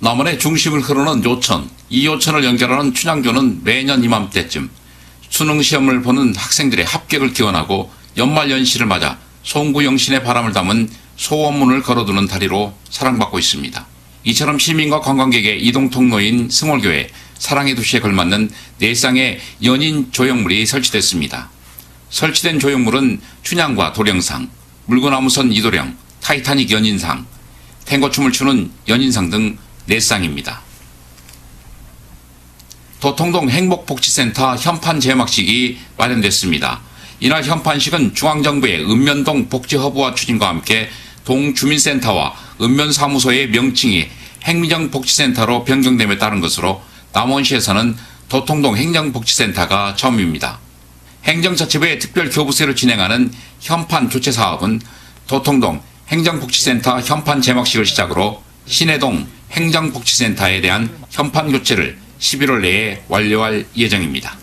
남원의 중심을 흐르는 요천, 이 요천을 연결하는 춘향교는 매년 이맘때쯤 수능 시험을 보는 학생들의 합격을 기원하고 연말 연시를 맞아 송구 영신의 바람을 담은 소원문을 걸어두는 다리로 사랑받고 있습니다. 이처럼 시민과 관광객의 이동 통로인 승월교에 사랑의 도시에 걸맞는 네 쌍의 연인 조형물이 설치됐습니다. 설치된 조형물은 춘향과 도령상, 물구나무선 이도령, 타이타닉 연인상, 탱고춤을 추는 연인상 등 네 쌍입니다 도통동 행복복지센터 현판 제막식이 마련됐습니다. 이날 현판식은 중앙정부의 읍면동 복지허브와 추진과 함께 동주민센터와 읍면사무소의 명칭이 행정복지센터로 변경됨에 따른 것으로 남원시에서는 도통동 행정복지센터가 처음입니다. 행정자치부의 특별교부세로 진행하는 현판 교체 사업은 도통동 행정복지센터 현판 제막식을 시작으로 신해동 행정복지센터에 대한 현판 교체를 11월 내에 완료할 예정입니다.